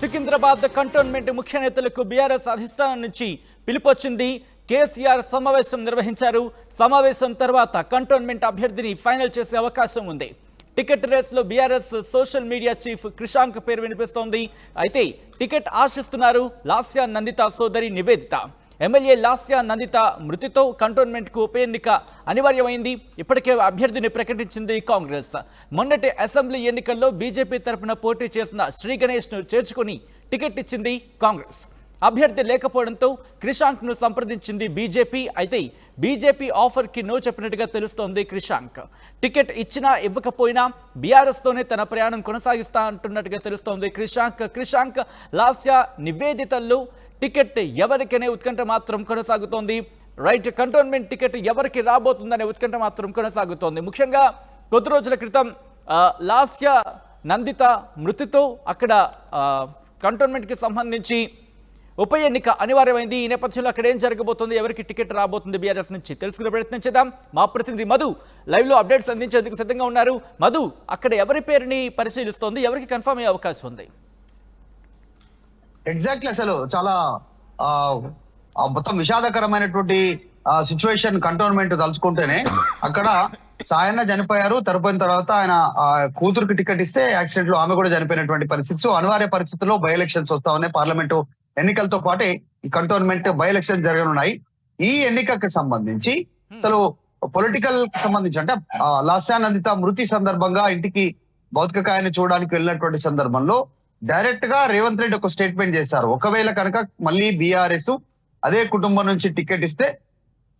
Secunderabad cantonment ముఖ్య నేతలకు BRS అధిష్టానం నుంచి పిలుపొచ్చింది. కేసీఆర్ సమావేశం నిర్వహించారు. సమావేశం తర్వాత కంటోన్మెంట్ అభ్యర్థిని ఫైనల్ చేసే అవకాశం ఉంది. టికెట్ రేస్లో BRS social media chief Krishank పేరు వినిపిస్తోంది. అయితే టికెట్ ఆశిస్తున్నారు లాస్యా నందిత సోదరి నివేదిత. ఎమ్మెల్యే లాస్యా నందిత మృతితో కంటోన్మెంట్కు ఉప ఎన్నిక అనివార్యమైంది. ఇప్పటికే అభ్యర్థిని ప్రకటించింది కాంగ్రెస్. మొన్నటి అసెంబ్లీ ఎన్నికల్లో బీజేపీ తరఫున పోటీ చేసిన శ్రీ గణేష్ను చేర్చుకుని టికెట్ ఇచ్చింది కాంగ్రెస్. అభ్యర్థి లేకపోవడంతో క్రిషాంక్ను సంప్రదించింది బీజేపీ. అయితే బీజేపీ ఆఫర్కి నో చెప్పినట్టుగా తెలుస్తోంది క్రిషాంక్. టికెట్ ఇచ్చినా ఇవ్వకపోయినా బీఆర్ఎస్తోనే తన ప్రయాణం కొనసాగిస్తా అంటున్నట్టుగా తెలుస్తోంది క్రిషాంక్. క్రిషాంక్ లాస్యా నివేదితల్లో టికెట్ ఎవరికనే ఉత్కంఠ మాత్రం కొనసాగుతోంది. రైట్ కంటోన్మెంట్ టికెట్ ఎవరికి రాబోతుందనే ఉత్కంఠ మాత్రం కొనసాగుతోంది. ముఖ్యంగా కొద్ది రోజుల క్రితం లాస్య నందిత మృతితో అక్కడ కంటోన్మెంట్కి సంబంధించి ఉప ఎన్నిక అనివార్యమైంది. ఈ నేపథ్యంలో అక్కడ ఏం జరగబోతుంది? ఎవరికి టికెట్ రాబోతుంది? బీఆర్ఎస్ నుంచి తెలుసుకునే ప్రయత్నం చేద్దాం మా ప్రతినిధి మధు లైవ్లో అప్డేట్స్ అందించేందుకు సిద్ధంగా ఉన్నారు. మధు అక్కడ ఎవరి పేరుని పరిశీలిస్తోంది? ఎవరికి కన్ఫర్మ్ అయ్యే అవకాశం ఉంది? ఎగ్జాక్ట్లీ అసలు చాలా మొత్తం విషాదకరమైనటువంటి సిచ్యువేషన్ కంటోన్మెంట్ తలుచుకుంటేనే అక్కడ సాయన్న చనిపోయారు తరపోయిన తర్వాత ఆయన కూతురుకి టికెట్ ఇస్తే యాక్సిడెంట్లో ఆమె కూడా చనిపోయినటువంటి పరిస్థితి. సో అనివార్య పరిస్థితుల్లో బై ఎలక్షన్స్ వస్తా ఉన్నాయి పార్లమెంటు ఎన్నికలతో పాటే ఈ కంటోన్మెంట్ బై ఎలక్షన్ జరగనున్నాయి. ఈ ఎన్నికకి సంబంధించి అసలు పొలిటికల్ సంబంధించి అంటే ఆ, లాస్యా నందిత మృతి సందర్భంగా ఇంటికి భౌతిక కాయాన్ని చూడడానికి వెళ్ళినటువంటి సందర్భంలో డైరెక్ట్గా రేవంత్ రెడ్డి ఒక స్టేట్మెంట్ చేశారు. ఒకవేళ కనుక మళ్ళీ బీఆర్ఎస్ అదే కుటుంబం నుంచి టికెట్ ఇస్తే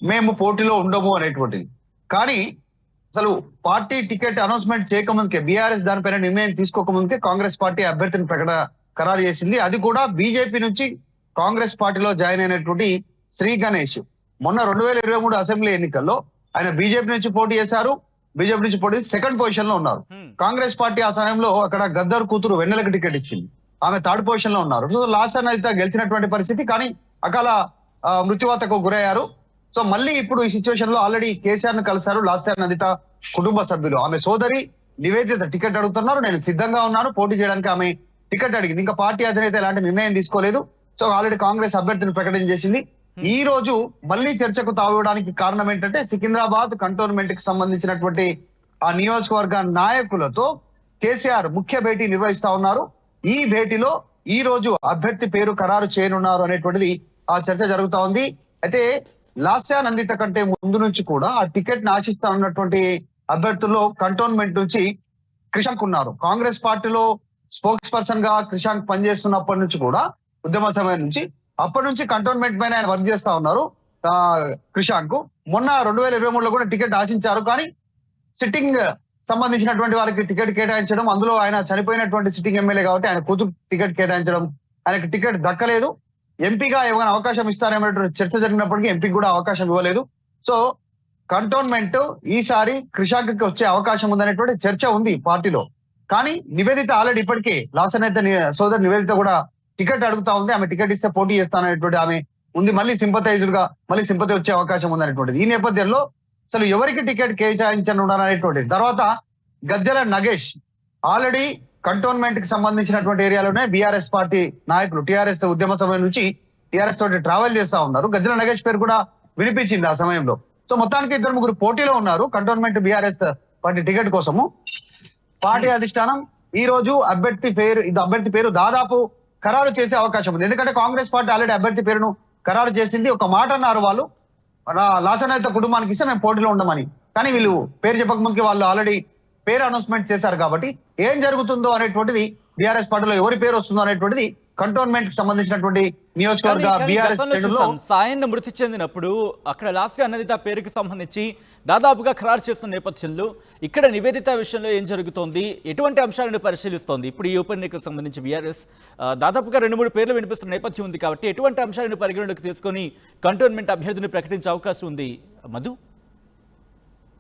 మేము పోటీలో ఉండము అనేటువంటిది. కానీ అసలు పార్టీ టికెట్ అనౌన్స్మెంట్ చేయకముందుకే బీఆర్ఎస్ దానిపైన నిర్ణయం తీసుకోకముందుకే కాంగ్రెస్ పార్టీ అభ్యర్థిని ప్రకటన ఖరారు చేసింది. అది కూడా బీజేపీ నుంచి కాంగ్రెస్ పార్టీలో జాయిన్ అయినటువంటి శ్రీ గణేష్. మొన్న రెండు వేల ఇరవై మూడు అసెంబ్లీ ఎన్నికల్లో ఆయన బీజేపీ నుంచి పోటీ చేశారు. బీజేపీ నుంచి పోటీ సెకండ్ పొజిషన్లో ఉన్నారు. కాంగ్రెస్ పార్టీ ఆ సమయంలో అక్కడ గద్దర్ కూతురు వెన్నెలకు టికెట్ ఇచ్చింది. ఆమె థర్డ్ పొజిషన్లో ఉన్నారు. సో లాస్ట్ అయితే గెలిచినటువంటి పరిస్థితి కానీ అకాల మృత్యువాతకు గురయ్యారు. సో మళ్ళీ ఇప్పుడు ఈ సిచ్యువేషన్లో ఆల్రెడీ కేసీఆర్ను కలిశారు. లాస్ట్ నందిత కుటుంబ సభ్యులు. ఆమె సోదరి నివేదిత టికెట్ అడుగుతున్నారు. నేను సిద్ధంగా ఉన్నాను. పోటీ చేయడానికి ఆమె టికెట్ అడిగింది. ఇంకా పార్టీ అధినేత ఎలాంటి నిర్ణయం తీసుకోలేదు. సో ఆల్రెడీ కాంగ్రెస్ అభ్యర్థిని ప్రకటన చేసింది. ఈ రోజు మళ్ళీ చర్చకు తావడానికి కారణం ఏంటంటే సికింద్రాబాద్ కంటోన్మెంట్కి సంబంధించినటువంటి ఆ నియోజకవర్గ నాయకులతో కేసీఆర్ ముఖ్య భేటీ నిర్వహిస్తా ఉన్నారు. ఈ భేటీలో ఈ రోజు అభ్యర్థి పేరు ఖరారు చేయనున్నారు అనేటువంటిది ఆ చర్చ జరుగుతా ఉంది. అయితే లాస్యా నందిత కంటే ముందు నుంచి కూడా ఆ టికెట్ని ఆశిస్తా ఉన్నటువంటి అభ్యర్థుల్లో కంటోన్మెంట్ నుంచి క్రిషాంక్ ఉన్నారు. కాంగ్రెస్ పార్టీలో స్పోక్స్ పర్సన్గా క్రిషాంక్ పనిచేస్తున్నప్పటి నుంచి కూడా ఉద్యమ సమయం నుంచి అప్పటి నుంచి కంటోన్మెంట్ పైన ఆయన వర్క్ చేస్తా ఉన్నారు క్రిషాంక్. కు మొన్న రెండు వేల ఇరవై మూడులో కూడా టికెట్ ఆశించారు కానీ సిట్టింగ్ సంబంధించినటువంటి వారికి టికెట్ కేటాయించడం అందులో ఆయన చనిపోయినటువంటి సిట్టింగ్ ఎమ్మెల్యే కాబట్టి ఆయన కూతురు టికెట్ కేటాయించడం ఆయనకి టికెట్ దక్కలేదు. ఎంపీగా ఏమైనా అవకాశం ఇస్తారేమనేటువంటి చర్చ జరిగినప్పటికీ ఎంపీకి కూడా అవకాశం ఇవ్వలేదు. సో కంటోన్మెంట్ ఈసారి క్రిషాంక్కి వచ్చే అవకాశం ఉందనేటువంటి చర్చ ఉంది పార్టీలో. కానీ నివేదిత ఆల్రెడీ ఇప్పటికే లాసనేత సోదరి నివేదిత కూడా టికెట్ అడుగుతా ఉంది ఆమె టికెట్ ఇస్తే పోటీ చేస్తాననేటువంటి ఆమె ఉంది మళ్ళీ సింపతైజర్గా మళ్ళీ సింపతి వచ్చే అవకాశం ఉందనేటువంటిది ఈ నేపథ్యంలో అసలు ఎవరికి టికెట్ కేటాయించనున్నారనేటువంటిది తర్వాత గజ్జల నగేష్ ఆల్రెడీ కంటోన్మెంట్కి సంబంధించినటువంటి ఏరియాలోనే బీఆర్ఎస్ పార్టీ నాయకులు టిఆర్ఎస్ ఉద్యమ సమయం నుంచి టీఆర్ఎస్ తోటి ట్రావెల్ చేస్తా ఉన్నారు. గజ్జల నగేష్ పేరు కూడా వినిపించింది ఆ సమయంలో. సో మొత్తానికి ఇద్దరు ముగ్గురు పోటీలో ఉన్నారు. కంటోన్మెంట్ బీఆర్ఎస్ పార్టీ టికెట్ కోసము. పార్టీ అధిష్టానం ఈ రోజు అభ్యర్థి పేరు ఇది అభ్యర్థి పేరు దాదాపు ఖరారు చేసే అవకాశం ఉంది. ఎందుకంటే కాంగ్రెస్ పార్టీ ఆల్రెడీ అభ్యర్థి పేరును ఖరారు చేసింది. ఒక మాట అన్నారు వాళ్ళు. లాసనాయుత కుటుంబానికి ఇస్తే మేము పోటీలో ఉండమని. కానీ వీళ్ళు పేరు చెప్పక ముందుకి వాళ్ళు ఆల్రెడీ పేరు అనౌన్స్మెంట్ చేశారు కాబట్టి ఏం జరుగుతుందో అనేటువంటిది బీఆర్ఎస్ పార్టీలో ఎవరి పేరు వస్తుందో అనేటువంటిది కంటోన్మెంట్కి సంబంధించినటువంటి నియోజకవర్గ బీఆర్ఎస్ సాయన్న మృతి చెందినప్పుడు అక్కడ లాస్ట్గా అన్నదిత పేరుకి సంబంధించి దాదాపుగా ఖరారు చేస్తున్న నేపథ్యంలో ఇక్కడ నివేదిత విషయంలో ఏం జరుగుతోంది? ఎటువంటి అంశాలను పరిశీలిస్తోంది? ఇప్పుడు ఈ ఉప ఎన్నికకు సంబంధించి బీఆర్ఎస్ దాదాపుగా రెండు మూడు పేర్లు వినిపిస్తున్న నేపథ్యం ఉంది కాబట్టి ఎటువంటి అంశాలను పరిగణలోకి తీసుకొని కంటోన్మెంట్ అభ్యర్థిని ప్రకటించే అవకాశం ఉంది? మధు?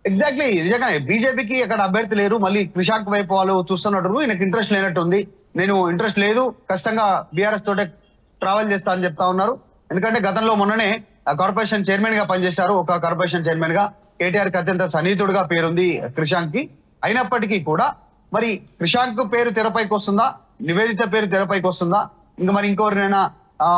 ఎగ్జాక్ట్లీ నిజంగానే బీజేపీకి అక్కడ అభ్యర్థి లేరు. మళ్ళీ విశాఖ వైపు వాళ్ళు చూస్తున్నట్టు ఈయనకు ఇంట్రెస్ట్ లేనట్టుంది నేను ఇంట్రెస్ట్ లేదు. ఖచ్చితంగా బీఆర్ఎస్ తోటే ట్రావెల్ చేస్తా అని చెప్తా ఉన్నారు. ఎందుకంటే గతంలో మొన్ననే కార్పొరేషన్ చైర్మన్గా పనిచేశారు. ఒక కార్పొరేషన్ చైర్మన్గా కేటీఆర్కి అత్యంత సన్నిహితుడుగా పేరుంది క్రిషాంక్కి అయినప్పటికీ కూడా మరి క్రిషాంక్ పేరు తెరపైకి వస్తుందా? నివేదిత పేరు తెరపైకి వస్తుందా? ఇంకా మరి ఇంకెవరినైనా ఆ,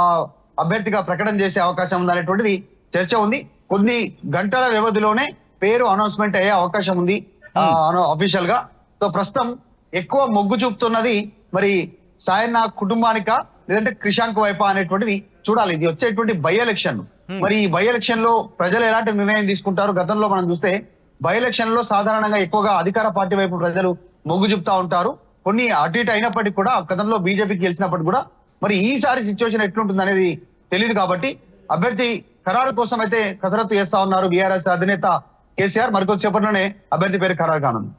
అభ్యర్థిగా ప్రకటన చేసే అవకాశం ఉందనేటువంటిది చర్చ ఉంది. కొన్ని గంటల వ్యవధిలోనే పేరు అనౌన్స్మెంట్ అయ్యే అవకాశం ఉంది అఫీషియల్గా. సో ప్రస్తుతం ఎక్కువ మొగ్గు చూపుతున్నది మరి సాయన్న కుటుంబానిక లేదంటే క్రిషాంక్ వైపా అనేటువంటిది చూడాలి. ఇది వచ్చేటువంటి బై ఎలక్షన్ మరి ఈ బై ఎలక్షన్లో ప్రజలు ఎలాంటి నిర్ణయం తీసుకుంటారు? గతంలో మనం చూస్తే బై ఎలక్షన్లో సాధారణంగా ఎక్కువగా అధికార పార్టీ వైపు ప్రజలు మొగ్గు చూపుతా ఉంటారు. కొన్ని అటు ఇటు అయినప్పటికీ కూడా గతంలో బీజేపీకి గెలిచినప్పటికీ కూడా మరి ఈసారి సిచ్యువేషన్ ఎట్లుంటుంది అనేది తెలియదు కాబట్టి అభ్యర్థి ఖరారు కోసం అయితే కసరత్తు చేస్తా ఉన్నారు బీఆర్ఎస్ అధినేత కేసీఆర్ మరికొద్దిసేపట్లోనే అభ్యర్థి పేరు ఖరారు కానుంది.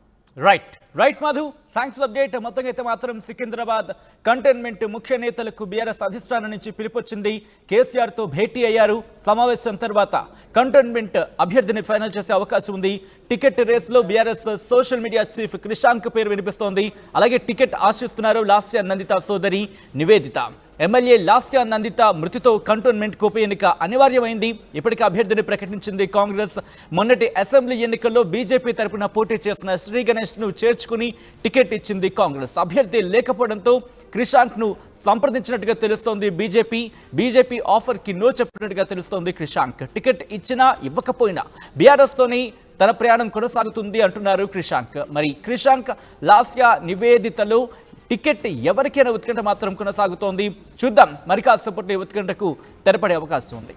Right right Madhu science update మొత్తంగా అయితే మాత్రం సికింద్రాబాద్ కంటైన్మెంట్ ముఖ్య నేతలకు బీఆర్ఎస్ అధిష్టానం నుంచి పిలుపొచ్చింది. కేసీఆర్తో భేటీ అయ్యారు. సమావేశం తర్వాత కంటైన్మెంట్ అభ్యర్థిని ఫైనల్ చేసే అవకాశం ఉంది. టికెట్ రేస్లో BRS social media chief Krishank పేరు వినిపిస్తోంది. అలాగే టికెట్ ఆశిస్తున్నారు లాస్య నందిత సోదరి నివేదిత. ఎమ్మెల్యే లాస్యా నందిత మృతితో కంటోన్మెంట్ ఉప ఎన్నిక అనివార్యమైంది. ఇప్పటికే అభ్యర్థిని ప్రకటించింది కాంగ్రెస్. మొన్నటి అసెంబ్లీ ఎన్నికల్లో బీజేపీ తరపున పోటీ చేసిన శ్రీ గణేష్ను చేర్చుకుని టికెట్ ఇచ్చింది కాంగ్రెస్. అభ్యర్థి లేకపోవడంతో క్రిషాంక్ను సంప్రదించినట్టుగా తెలుస్తోంది బీజేపీ. బీజేపీ ఆఫర్కి నో చెప్పినట్టుగా తెలుస్తోంది క్రిషాంక్. టికెట్ ఇచ్చినా ఇవ్వకపోయినా బీఆర్ఎస్ తోని తన ప్రయాణం కొనసాగుతుంది అంటున్నారు క్రిషాంక్. మరి క్రిషాంక్ లాస్యా నివేదితలు టికెట్ ఎవరికైనా ఉత్కంఠ మాత్రం కొనసాగుతోంది. చూద్దాం. మరి కాసేపట్లో ఉత్కంఠకు తెరపడే అవకాశం ఉంది.